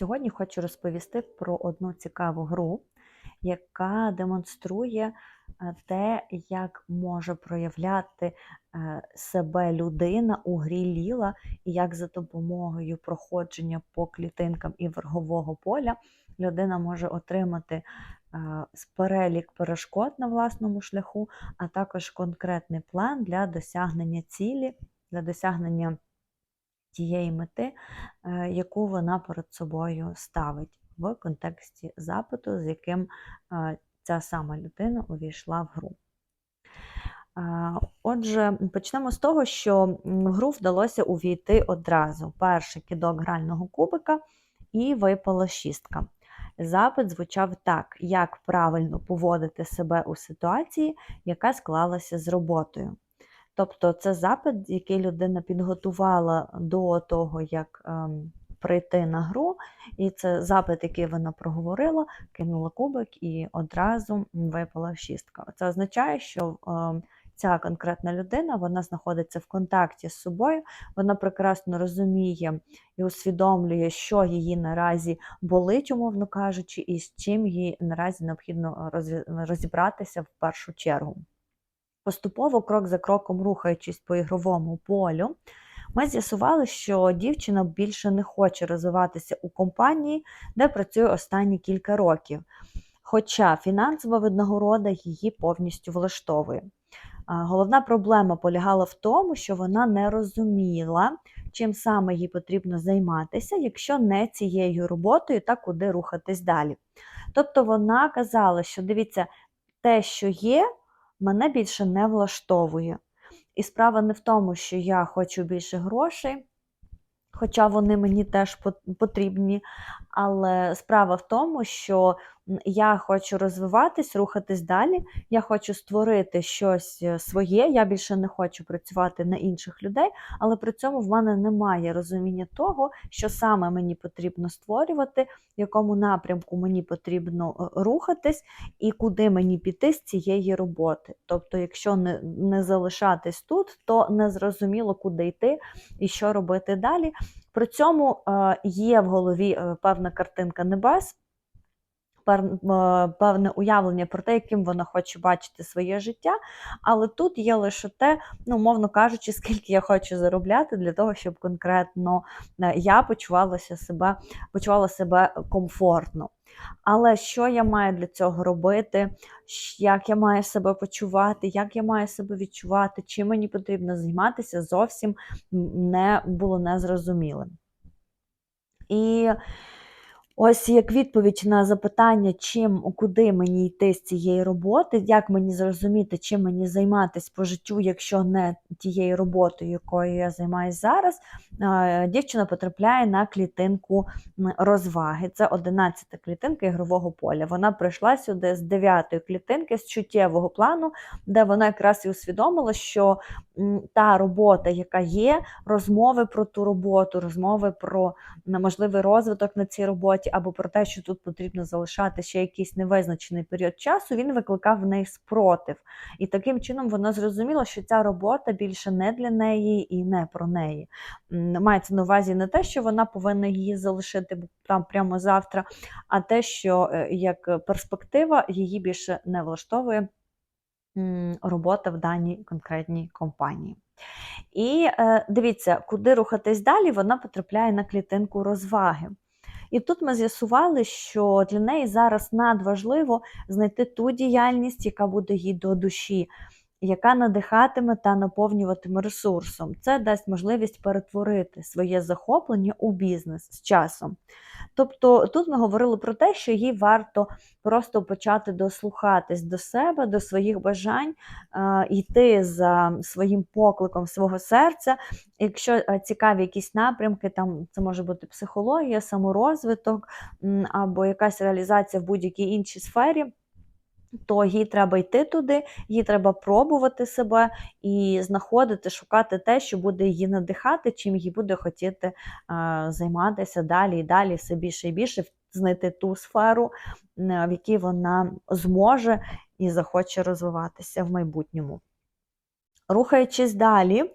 Сьогодні хочу розповісти про одну цікаву гру, яка демонструє е, те, як може проявляти е, себе людина у грі Ліла, і як за допомогою проходження по клітинкам і верхового поля людина може отримати е, перелік перешкод на власному шляху, а також конкретний план для досягнення цілі, для досягнення тієї мети, е, яку вона перед собою ставить в контексті запиту, з яким е, ця сама людина увійшла в гру. Отже, почнемо з того, що в гру вдалося увійти одразу. Перший кидок грального кубика і випала шістка. Запит звучав так: як правильно поводити себе у ситуації, яка склалася з роботою. Тобто це запит, який людина підготувала до того, як ем, прийти на гру, і це запит, який вона проговорила, кинула кубик і одразу випала шістка. Це означає, що ем, ця конкретна людина вона знаходиться в контакті з собою, вона прекрасно розуміє і усвідомлює, що її наразі болить, умовно кажучи, і з чим їй наразі необхідно розібратися в першу чергу. Поступово, крок за кроком рухаючись по ігровому полю, ми з'ясували, що дівчина більше не хоче розвиватися у компанії, де працює останні кілька років. Хоча фінансова винагорода її повністю влаштовує. Головна проблема полягала в тому, що вона не розуміла, чим саме їй потрібно займатися, якщо не цією роботою, та куди рухатись далі. Тобто вона казала, що дивіться, те, що є, мене більше не влаштовує. І справа не в тому, що я хочу більше грошей, хоча вони мені теж потрібні. Але справа в тому, що я хочу розвиватись, рухатись далі. Я хочу створити щось е, своє. Я більше не хочу працювати на інших людей, але при цьому в мене немає розуміння того, що саме мені потрібно створювати, в якому напрямку мені потрібно е, рухатись, і куди мені піти з цієї роботи. Тобто, якщо не, не залишатись тут, то не зрозуміло, куди йти і що робити далі. При цьому е, є в голові певна картинка небес, певне уявлення про те, яким вона хоче бачити своє життя. Але тут є лише те, ну, мовно кажучи, скільки я хочу заробляти для того, щоб конкретно е, я почувалася себе, почувала себе комфортно. Але що я маю для цього робити? Як я маю себе почувати, як я маю себе відчувати, чим мені потрібно займатися, зовсім не було незрозумілим. І ось як відповідь на запитання, чим, куди мені йти з цієї роботи, як мені зрозуміти, чим мені займатися по життю, якщо не тією роботою, якою я займаюся зараз, дівчина потрапляє на клітинку розваги. Це 11-та клітинка ігрового поля. Вона прийшла сюди з 9-ї клітинки, з чуттєвого плану, де вона якраз і усвідомила, що та робота, яка є, розмови про ту роботу, розмови про можливий розвиток на цій роботі, або про те, що тут потрібно залишати ще якийсь невизначений період часу, він викликав в неї спротив. І таким чином вона зрозуміла, що ця робота більше не для неї і не про неї. Мається на увазі не те, що вона повинна її залишити там прямо завтра, а те, що е, як перспектива її більше не влаштовує робота в даній конкретній компанії. І е, дивіться, куди рухатись далі, вона потрапляє на клітинку розваги. І тут ми з'ясували, що для неї зараз надважливо знайти ту діяльність, яка буде їй до душі, яка надихатиме та наповнюватиме ресурсом. Це дасть можливість перетворити своє захоплення у бізнес з часом. Тобто тут ми говорили про те, що їй варто просто почати дослухатись до себе, до своїх бажань, е, йти за своїм покликом свого серця. Якщо е, цікаві якісь напрямки, там це може бути психологія, саморозвиток або якась реалізація в будь-якій іншій сфері. То їй треба йти туди, їй треба пробувати себе і знаходити, шукати те, що буде її надихати, чим їй буде хотіти е, займатися далі і далі, все більше і більше, знайти ту сферу, е, в якій вона зможе і захоче розвиватися в майбутньому. Рухаючись далі,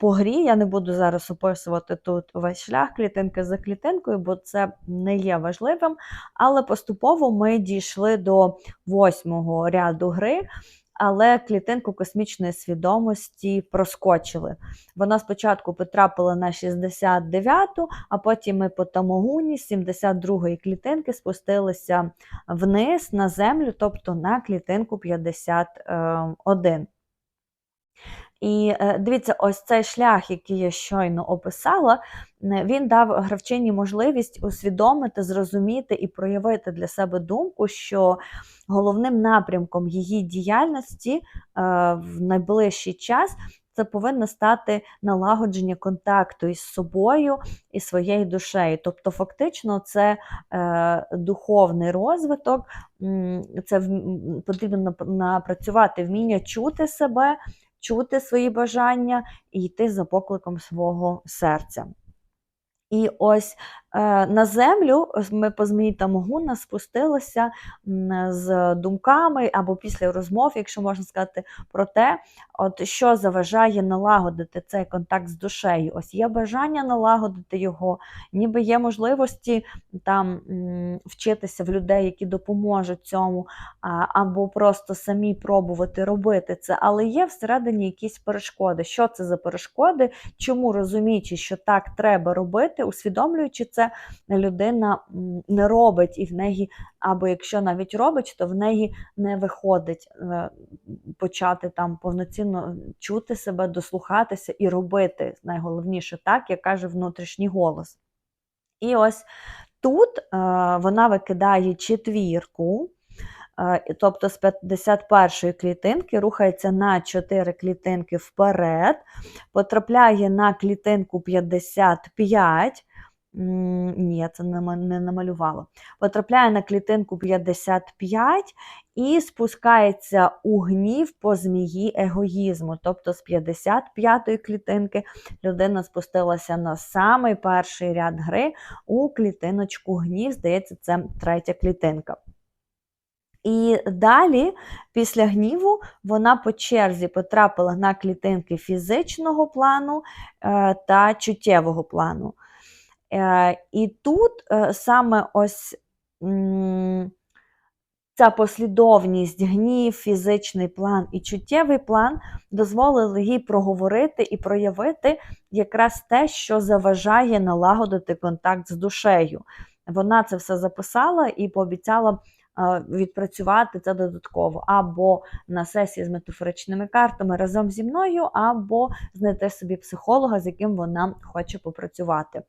по грі. Я не буду зараз описувати тут весь шлях клітинки за клітинкою, бо це не є важливим. Але поступово ми дійшли до восьмого ряду гри. Але клітинку космічної свідомості проскочили. Вона спочатку потрапила на 69-ту, а потім ми по тамогуні 72-ї клітинки спустилися вниз на землю, тобто на клітинку 51. І е, дивіться, ось цей шлях, який я щойно описала, він дав гравчині можливість усвідомити, зрозуміти і проявити для себе думку, що головним напрямком її діяльності е, в найближчий час. Це повинно стати налагодження контакту із собою і своєю душею. Тобто, фактично, це е, духовний розвиток, це потрібно напрацювати вміння чути себе, чути свої бажання і йти за покликом свого серця. І ось е, на землю ми по змії та Могуна спустилися з думками або після розмов, якщо можна сказати, про те, от що заважає налагодити цей контакт з душею. Ось є бажання налагодити його, ніби є можливості там вчитися в людей, які допоможуть цьому, або просто самі пробувати робити це. Але є всередині якісь перешкоди. Що це за перешкоди? Чому розуміючи, що так треба робити, усвідомлюючи це, людина не робить і в неї, або якщо навіть робить, то в неї не виходить е, почати там повноцінно чути себе, дослухатися і робити найголовніше так, як каже внутрішній голос. І ось тут е, вона викидає четвірку. Тобто з 51 клітинки рухається на 4 клітинки вперед, потрапляє на клітинку 55, ні, це не намалювала. Потрапляє на клітинку 55 і спускається у гнів по змії егоїзму. Тобто з 55-ї клітинки людина спустилася на самий перший ряд гри у клітиночку гнів, здається, це третя клітинка. І далі, після гніву, вона по черзі потрапила на клітинки фізичного плану е, та чуттєвого плану. Е, і тут е, саме ось ця послідовність, гнів, фізичний план і чуттєвий план дозволили їй проговорити і проявити якраз те, що заважає налагодити контакт з душею. Вона це все записала і пообіцяла. Е, відпрацювати це додатково, або на сесії з метафоричними картами разом зі мною, або знайти собі психолога, з яким вона хоче попрацювати.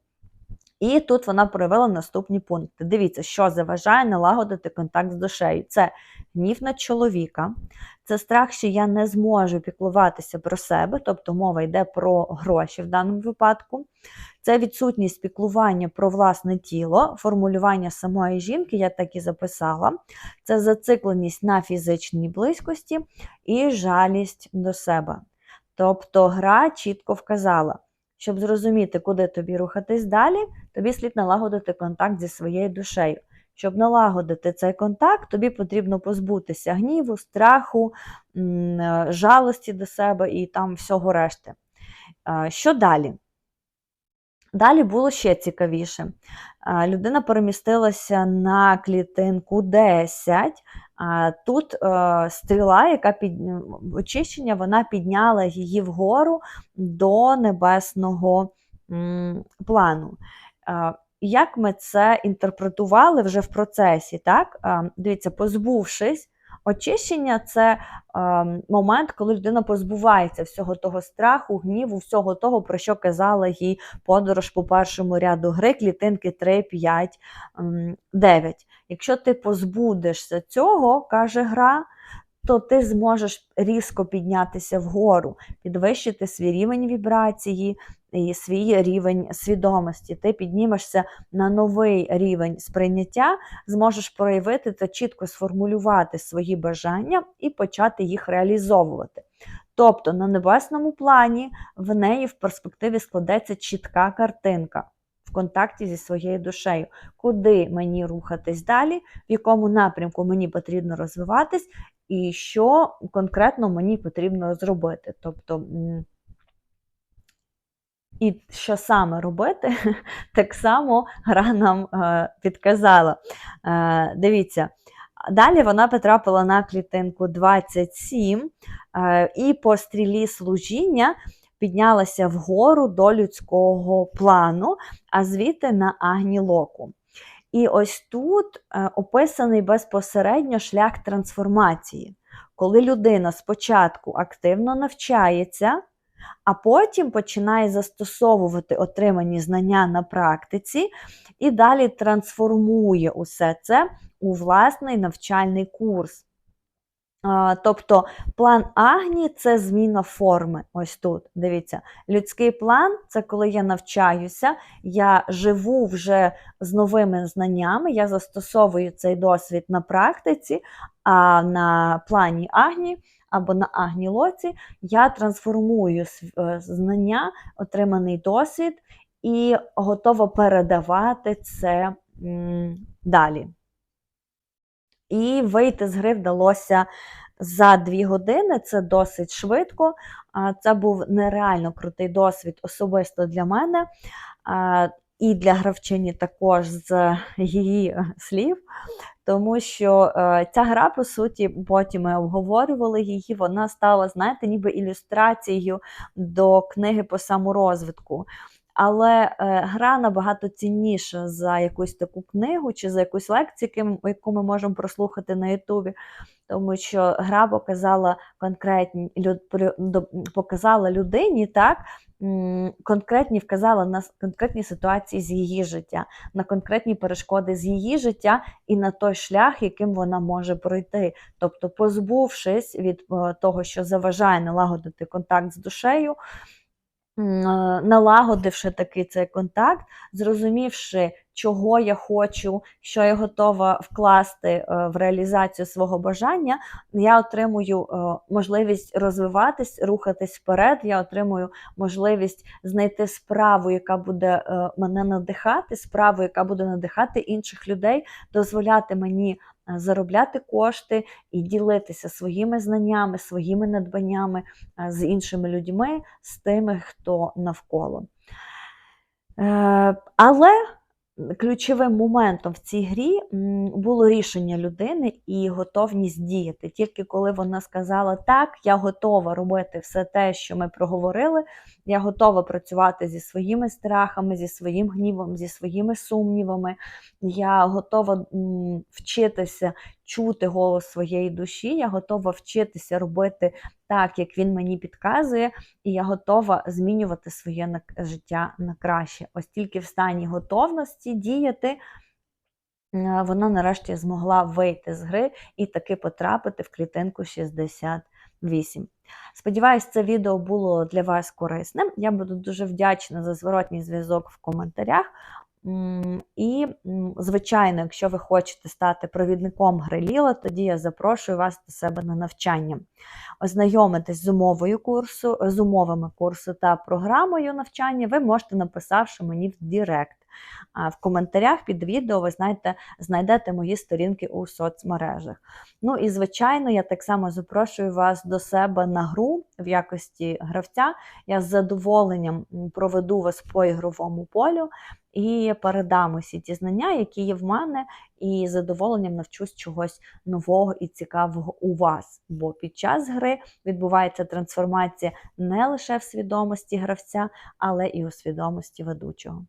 І тут вона проявила наступні пункти. Дивіться, що заважає налагодити контакт з душею. Це гнів на чоловіка, це страх, що я не зможу піклуватися про себе, тобто мова йде про гроші в даному випадку. Це відсутність піклування про власне тіло, формулювання самої жінки, я так і записала. Це зацикленість на фізичній близькості і жалість до себе. Тобто гра чітко вказала. Щоб зрозуміти, куди тобі рухатись далі, тобі слід налагодити контакт зі своєю душею. Щоб налагодити цей контакт, тобі потрібно позбутися гніву, страху, е, жалості до себе і там всього решти. Що далі? Далі було ще цікавіше. Людина перемістилася на клітинку 10. Тут е, стріла, яка під очищення, вона підняла її вгору до небесного плану. Як ми це інтерпретували вже в процесі? так? Дивіться, позбувшись Очищення це момент, коли людина позбувається всього того страху, гніву, всього того, про що казала їй подорож по першому ряду гри, клітинки 3, 5, 9. Якщо ти позбудешся цього, каже гра, то ти зможеш різко піднятися вгору, підвищити свій рівень вібрації і свій рівень свідомості. Ти піднімешся на новий рівень сприйняття, зможеш проявити та чітко сформулювати свої бажання і почати їх реалізовувати. Тобто на небесному плані в неї в перспективі складеться чітка картинка. Контакті зі своєю душею, куди мені рухатись далі, в якому напрямку мені потрібно розвиватись, і що конкретно мені потрібно зробити. Тобто і що саме робити, так само гра нам е, підказала. Е, Дивіться, далі вона потрапила на клітинку 27 е, і по стрілі служіння піднялася вгору до людського плану, а звідти на агнілоку. І ось тут е, описаний безпосередньо шлях трансформації, коли людина спочатку активно навчається, а потім починає застосовувати отримані знання на практиці і далі трансформує усе це у власний навчальний курс. Тобто план Агні це зміна форми. Ось тут. Дивіться, людський план це коли я навчаюся, я живу вже з новими знаннями, я застосовую цей досвід на практиці, а на плані Агні або на Агнілоці я трансформую е, знання, отриманий досвід і готова передавати це далі. І вийти з гри вдалося за дві години. Це досить швидко. Це був нереально крутий досвід особисто для мене. І для гравчині також з її слів, тому що е, ця гра, по суті, потім ми обговорювали її, вона стала, знаєте, ніби ілюстрацією до книги по саморозвитку. Але е, гра набагато цінніша за якусь таку книгу чи за якусь лекцію, яку- ми можемо прослухати на Ютубі, тому що гра показала конкретні показала людині так. Конкретні вказала на конкретні ситуації з її життя, на конкретні перешкоди з її життя і на той шлях, яким вона може пройти. Тобто, позбувшись від е, того, що заважає налагодити контакт з душею, налагодивши такий цей контакт, зрозумівши, чого я хочу, що я готова вкласти е, в реалізацію свого бажання, я отримую е, можливість розвиватись, рухатись вперед. Я отримую можливість знайти справу, яка буде е, мене надихати, справу, яка буде надихати інших людей, дозволяти мені е, заробляти кошти і ділитися своїми знаннями, своїми надбаннями е, з іншими людьми, з тими, хто навколо. Е, Але ключовим моментом в цій грі було рішення людини і готовність діяти. Тільки коли вона сказала, так, я готова робити все те, що ми проговорили, я готова працювати зі своїми страхами, зі своїм гнівом, зі своїми сумнівами, я готова вчитися чути голос своєї душі, я готова вчитися робити так, як він мені підказує, і я готова змінювати своє життя на краще. Ось тільки в стані готовності діяти. е, Вона нарешті змогла вийти з гри і таки потрапити в клітинку 68. Сподіваюсь, це відео було для вас корисним. Я буду дуже вдячна за зворотній зв'язок в коментарях. І, звичайно, якщо ви хочете стати провідником Греліла, тоді я запрошую вас до себе на навчання. Ознайомитись з умовою курсу, з умовами курсу та програмою навчання, ви можете, написавши мені в Директ. В коментарях під відео ви знаєте, знайдете мої сторінки у соцмережах. Ну і звичайно, я так само запрошую вас до себе на гру в якості гравця. Я з задоволенням проведу вас по ігровому полю і передам усі ті знання, які є в мене, і з задоволенням навчусь чогось нового і цікавого у вас. Бо під час гри відбувається трансформація не лише в свідомості гравця, але і у свідомості ведучого.